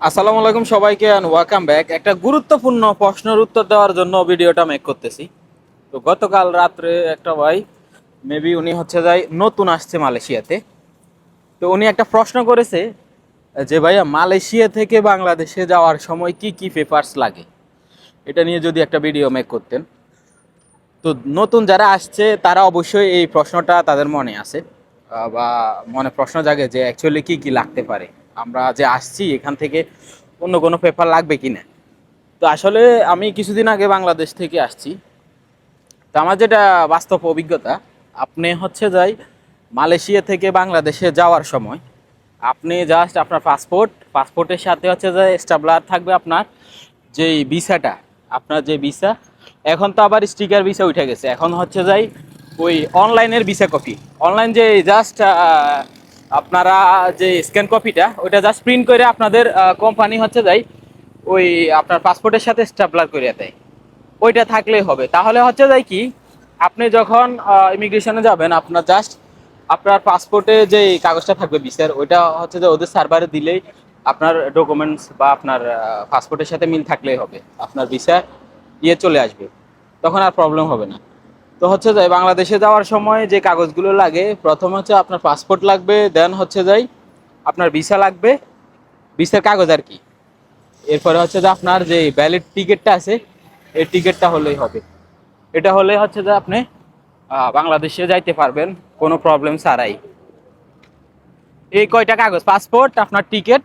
আসসালামু আলাইকুম সবাইকে অ্যান্ড ওয়েলকাম ব্যাক একটা গুরুত্বপূর্ণ প্রশ্নের উত্তর দেওয়ার জন্য ভিডিওটা মেক করতেছি। তো গতকাল রাত্রে একটা ভাই মেবি উনি হচ্ছে যাই নতুন আসছে মালয়েশিয়াতে। তো উনি একটা প্রশ্ন করেছে যে, ভাইয়া, মালয়েশিয়া থেকে বাংলাদেশে যাওয়ার সময় কি কি পেপার্স লাগে? এটা নিয়ে যদি একটা ভিডিও মেক করতেন। তো নতুন যারা আসছে, তারা অবশ্যই এই প্রশ্নটা তাদের মনে আছে। বা মনে প্রশ্ন জাগে যে অ্যাকচুয়ালি কি কি লাগতে পারে? আমরা যে আসছি, এখান থেকে অন্য কোনো পেপার লাগবে কি না তো আসলে আমি কিছুদিন আগে বাংলাদেশ থেকে আসছি। তো আমার যেটা বাস্তব অভিজ্ঞতা, আপনি হচ্ছে যাই মালয়েশিয়া থেকে বাংলাদেশে যাওয়ার সময়, আপনি জাস্ট আপনার পাসপোর্ট পাসপোর্টের সাথে হচ্ছে যে স্টাবলার থাকবে আপনার যেই ভিসাটা, আপনার যে ভিসা। এখন তো আবার স্টিকার ভিসা উঠে গেছে। এখন হচ্ছে যাই ওই অনলাইনের ভিসা কপি অনলাইন যে জাস্ট আপনারা যে স্ক্যান কপিটা ওইটা জাস্ট প্রিন্ট করে আপনাদের কোম্পানি হচ্ছে যাই, ওই আপনার পাসপোর্টের সাথে স্টাবলার করে দেয়। ওইটা থাকলেই হবে। তাহলে হচ্ছে যাই কি, আপনি যখন ইমিগ্রেশনে যাবেন, আপনার জাস্ট আপনার পাসপোর্টে যে কাগজটা থাকবে ভিসার ওইটা হচ্ছে যে ওদের সার্ভারে দিলেই আপনার ডকুমেন্টস বা আপনার পাসপোর্টের সাথে মিল থাকলেই হবে। আপনার ভিসা ইয়ে চলে আসবে। তখন আর প্রবলেম হবে না। তো হচ্ছে যাই, বাংলাদেশে যাওয়ার সময় যে কাগজগুলো লাগে, প্রথম হচ্ছে আপনার পাসপোর্ট লাগবে দেন হচ্ছে যাই, আপনার ভিসা লাগবে ভিসার কাগজ আর কি। এরপরে হচ্ছে যে আপনার যে ভ্যালিড টিকিটটা আছে, এই টিকিটটা হলেই হবে। এটা হলে হচ্ছে যে আপনি বাংলাদেশে যাইতে পারবেন, কোনো প্রবলেম ছাড়াই। এই কয়টা কাগজ? পাসপোর্ট আপনার টিকিট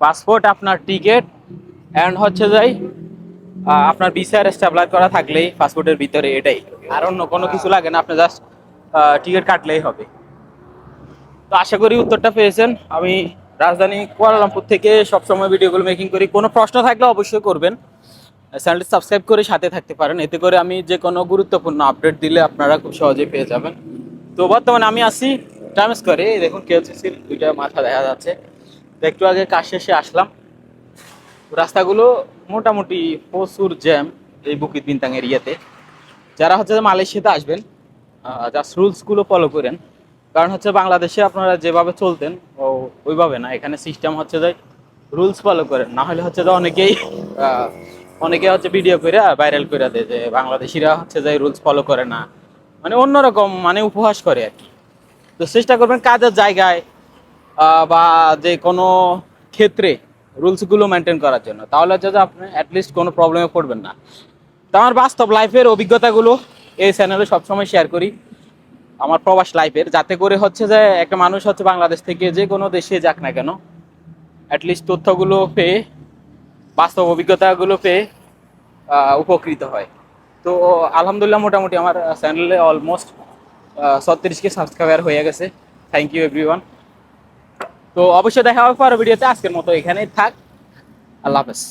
পাসপোর্ট আপনার টিকিট অ্যান্ড হচ্ছে যাই আপনার ভিসার স্টাবলার করা থাকলেই পাসপোর্টের ভিতরে এটাই। আর অন্য কোনো কিছু লাগে না, আপনি জাস্ট টিকিট কাটলেই হবে। তো আশা করি উত্তরটা পেয়েছেন। আমি রাজধানী কুয়ালালামপুর থেকে সবসময় ভিডিওগুলো মেকিং করি। কোনো প্রশ্ন থাকলে অবশ্যই করবেন। চ্যানেলটি সাবস্ক্রাইব করে সাথে থাকতে পারেন। এতে করে আমি যে কোনো গুরুত্বপূর্ণ আপডেট দিলে আপনারা খুব সহজেই পেয়ে যাবেন। তো বর্তমানে আমি আসি টাইম এই দেখুন কেএলসিসির দুইটা মাথা দেখা যাচ্ছে। একটু আগে কাজ শেষে আসলাম। রাস্তাগুলো মোটামুটি প্রচুর জ্যাম এই বুকিত বিনতাং এরিয়াতে যারা হচ্ছে মালয়েশিয়াতে আসবেন জাস্ট রুলসগুলো ফলো করেন, কারণ হচ্ছে বাংলাদেশে আপনারা যেভাবে চলতেন, ও, ওইভাবে না। এখানে সিস্টেম হচ্ছে যে রুলস ফলো করেন। না হলে হচ্ছে যে অনেকেই অনেকে হচ্ছে ভিডিও করে ভাইরাল করে দেয় যে বাংলাদেশিরা হচ্ছে যে রুলস ফলো করে না। মানে অন্যরকম মানে উপহাস করে আর কি। তো চেষ্টা করবেন কাজের জায়গায় বা যে কোনো ক্ষেত্রে রুলসগুলো মেনটেন করার জন্য। তাহলে হচ্ছে যে আপনি অ্যাটলিস্ট কোনো প্রবলেমে পড়বেন না। তো আমার বাস্তব লাইফের অভিজ্ঞতাগুলো এই চ্যানেলে সবসময় শেয়ার করি। আমার প্রবাস লাইফের যাতে করে হচ্ছে যে একটা মানুষ হচ্ছে বাংলাদেশ থেকে যে কোনো দেশে যাক না কেন অ্যাটলিস্ট তথ্যগুলো পেয়ে, বাস্তব অভিজ্ঞতাগুলো পেয়ে উপকৃত হয়। তো আলহামদুলিল্লাহ মোটামুটি আমার চ্যানেলে অলমোস্ট ছত্রিশকে সাবস্ক্রাইবার হয়ে গেছে। থ্যাংক ইউ এভরিওয়ান তো অবশ্যই দেখা হবে পরের ভিডিওতে। আজকের মতো এখানেই থাক। আল্লাহ হাফেজ।